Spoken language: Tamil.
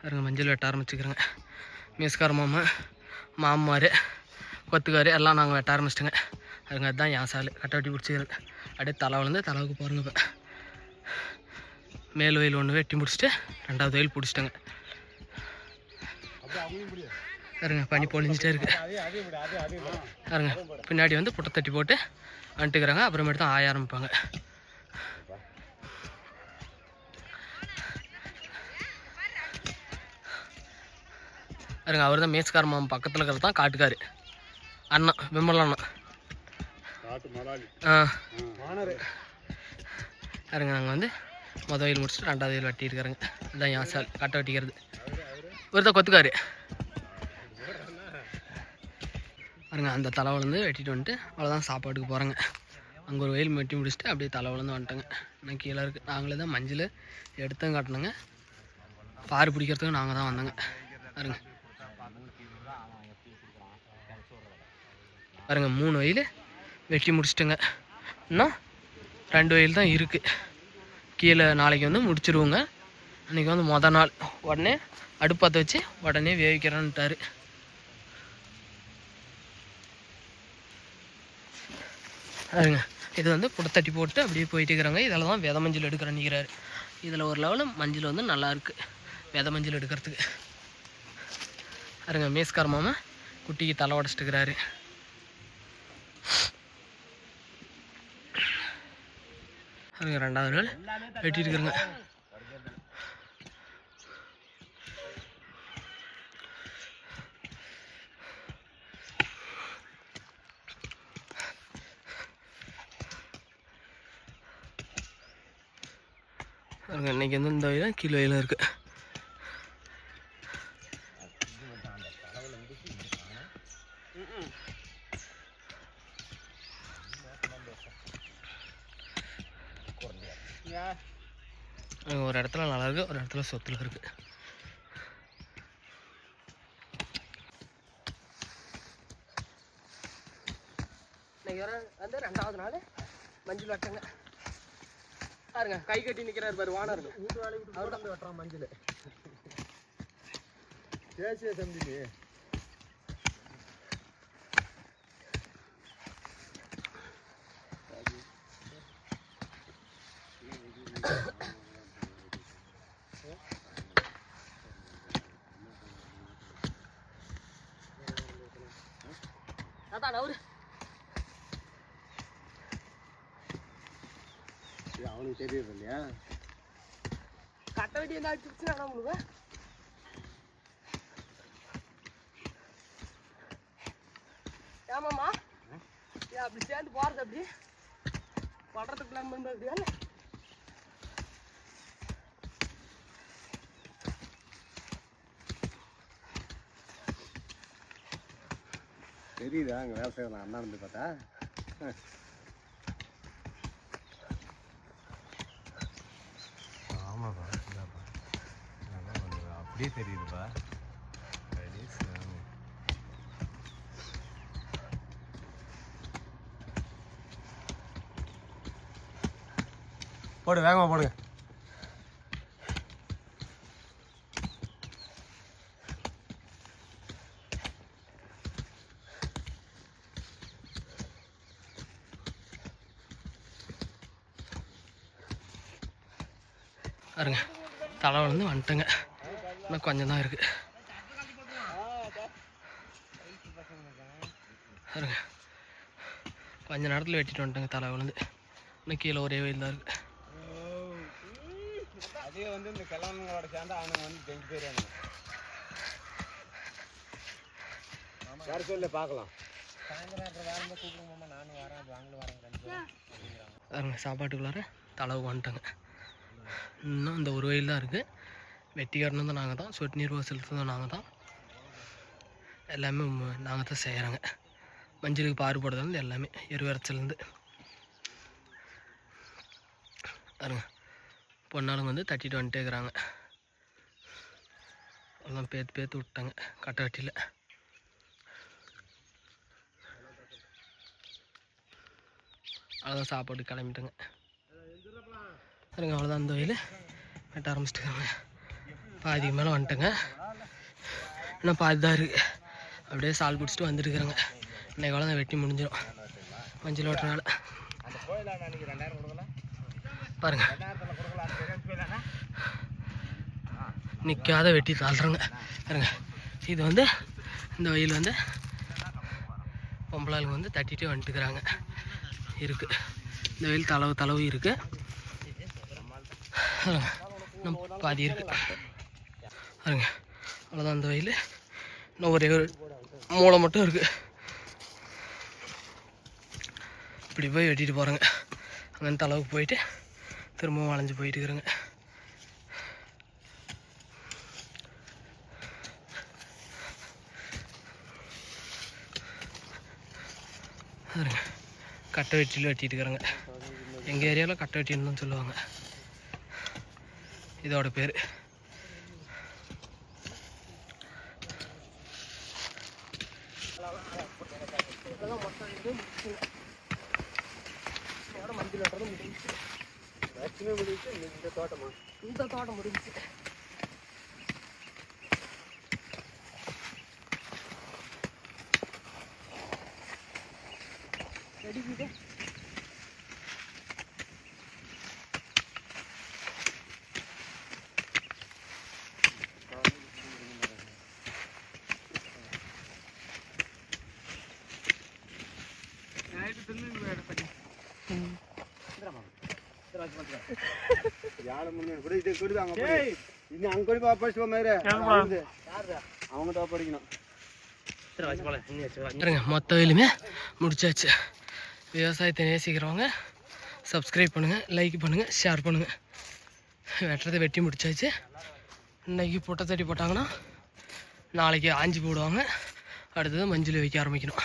பாருங்க மஞ்சள் வெட்ட ஆரம்பிச்சுக்கிறேங்க. மீஸ்கார மாமா மாமார் கொத்துக்காரு எல்லாம் நாங்கள் வெட்ட ஆரம்பிச்சிட்டோங்க. அதுங்க அதுதான் என் சால். கட்டை வெட்டி பிடிச்சிக்கிறது அப்படியே தலை விழுந்து தலைவுக்கு பாருங்க இப்போ. மேல் வயல் ஒன்று வெட்டி முடிச்சுட்டு ரெண்டாவது வயல் பிடிச்சிட்டேங்க. பாருங்க பனி பொழிஞ்சிட்டே இருக்கு. பாருங்க பின்னாடி வந்து புட்டை தட்டி போட்டு வந்துட்டுக்கிறாங்க. அப்புறமேட்டு தான் ஆய ஆரம்பிப்பாங்க. பாருங்க அவர் தான் மேஸ்கார மாமன் பக்கத்தில் இருக்கிறது தான் காட்டுக்காரு. அண்ணன் விமல் அண்ணன் ஆ. பாருங்க நாங்கள் வந்து மொதல் வயல் முடிச்சுட்டு ரெண்டாவது வயல் வெட்டியிருக்காருங்க இதுதான் என் சால் கட்டை வெட்டிக்கிறது. இவர் தான் கொத்துக்காரு. பாருங்க அந்த தலை விழுந்து வெட்டிட்டு வந்துட்டு அவ்வளோதான் சாப்பாட்டுக்கு போகிறேங்க அங்கே ஒரு வயல் வெட்டி முடிச்சுட்டு அப்படியே தலை விழுந்து வந்துட்டேங்க. நான் கீழே இருக்குது நாங்களே தான் மஞ்சள் எடுத்தும் காட்டினோங்க பாரு பிடிக்கிறதுக்கு நாங்கள் தான் வந்தோங்க. பாருங்க. பாருங்க மூணு வயல் வெட்டி முடிச்சிட்டுங்க. இன்னும் ரெண்டு வயல் தான் இருக்குது கீழே நாளைக்கு வந்து முடிச்சிருவோங்க. அன்றைக்கி வந்து மொதல் நாள். உடனே அடுப்பாத்த வச்சு உடனே வேவிக்கிறேன்ட்டாரு. அதுங்க இது வந்து புடத்தட்டி போட்டு அப்படியே போயிட்டு இருக்கிறாங்க. இதில் தான் வித மஞ்சள் எடுக்கிறேன்னிக்கிறாரு இதில் ஒரு லெவலில் மஞ்சள் வந்து நல்லாயிருக்கு வித மஞ்சள் எடுக்கிறதுக்கு. பாருங்க மேஸ்கார் மாமா குட்டிக்கு தலை உடச்சிட்டுக்கிறாரு பாருங்க ரெண்டாவது நாள் வெட்டிட்டு இருக்கிறேங்க பாருங்க இன்னைக்கு வந்து இந்த வயலும் கீழ் வயலாக இருக்குது ஒரு இடத்துல நல்லா இருக்கு ஒரு இடத்துல சொத்துல இருக்கு. இன்னைக்கு வர வந்து ரெண்டாவது நாள் மஞ்சள் வட்டங்க. பாருங்க கை கட்டி நிக்கிறாரு பாரு வானர் வீட்டு வேலைக்கு வெட்டுறான் மஞ்சள். தேசிய சந்தி அதான் அவரு அவனுக்கு தெரியுது இல்லையா? கட்ட வெட்டி என்ன அடிச்சுச்சு ஆனா ஏமாம்மா ஏன் அப்படி சேர்ந்து போறது அப்படி? படுறதுக்கு பிளான் பண்ணுறது அப்படியா தெரியுதா? அங்கே வேலை செய்யலாம் அண்ணா இருந்து பார்த்தா. ஆமாப்பா இந்தாப்பா. அதான் பண்ணுவேன் அப்படியே தெரியுதுப்பா. போடு வேகமாக போடுங்க. பாருங்க. தலை வந்து வந்துட்டேங்க. இன்னும் கொஞ்சம் தான் இருக்கு. பாருங்க. கொஞ்ச நேரத்தில் வெட்டிட்டு வந்துட்டேங்க தலை விழுந்து இன்னும் கீழே ஒரே வயல் தான் இருக்கு. அதே வந்து இந்த கிழவனுங்களோட சேர்ந்து அவனுங்க வந்து தெரிஞ்சு போயிடுவாங்க யார் சொல்லு பார்க்கலாம். பாருங்க சாப்பாட்டுக்குள்ளார தளவு வந்துட்டேங்க. இன்னும் இந்த ஒரு வயல் தான் இருக்குது வெட்டிக்காரனும் தான் நாங்கள் தான். சொட்டு நீர் செலுத்துனதும் நாங்கள் தான். எல்லாமே நாங்கள் தான் செய்கிறாங்க மஞ்சளுக்கு பாரு போடுறதுலேருந்து எல்லாமே. எருவரத்துலேருந்து பாருங்க. பொண்ணாளுங்க வந்து தட்டிட்டு வந்துட்டே இருக்கிறாங்க. எல்லாம் பேத்து பேத்து விட்டாங்க. கட்டை வெட்டியில். அவ்வளோதான் சாப்பாடு கிளம்பிட்டேங்க. பாருங்க அவ்வளோதான் அந்த வயல். வெட்ட ஆரம்பிச்சிட்டுருக்காங்க பாதிக்கு மேலே வந்துட்டேங்க. இன்னும் பாதி தான் இருக்குது அப்படியே சால் பிடிச்சிட்டு வந்துட்டுருக்குறேங்க இன்னைக்கு அவ்வளோ தான் வெட்டி முடிஞ்சிடும் மஞ்சள் ஓட்டுறனால பாருங்க. நிற்காத வெட்டி தாழ்றங்க. பாருங்க. இது வந்து இந்த வயல் வந்து பொம்பளாளுங்க வந்து தட்டிகிட்டே வந்துட்டுக்கிறாங்க இருக்குது இந்த வயல் தளவு தளவு இருக்குது நம்ம பாதி இருக்குது பாருங்க அவ்வளோதான் அந்த வயல். இன்னும் ஒரே ஒரு மூளை மட்டும் இருக்குது இப்படி போய் வெட்டிட்டு போகிறேங்க அங்கே தளவுக்கு போயிட்டு திரும்பவும் வளைஞ்சு போயிட்டு இருக்கிறேங்க. பாருங்க கட்டை வெட்டியில் வெட்டிட்டு இருக்கிறேங்க. எங்கள் ஏரியாவில் கட்டை வெட்டின்னு சொல்லுவாங்க. இதோட பேர். லட்சுமி முடிச்சு இந்த தோட்டமா இந்த தோட்டம் முடிஞ்சு யாழ முன்னே கூட இது கொடுது அங்க போய் இது அங்க போய் பா படிச்சு மேரே அவங்க தான் படிக்கணும் பாருங்க மொத்த வேலையுமே முடிச்சாச்சு. விவசாயத்தை நேசிக்கிறவங்க சப்ஸ்கிரைப் பண்ணுங்கள் லைக் பண்ணுங்கள் ஷேர் பண்ணுங்கள் வெட்டுறதை வெட்டி முடிச்சாச்சு. இன்னைக்கு புட்டை தட்டி போட்டாங்கன்னா நாளைக்கு ஆஞ்சி போடுவாங்க. அடுத்தது மஞ்சள் வைக்க ஆரம்பிக்கணும்.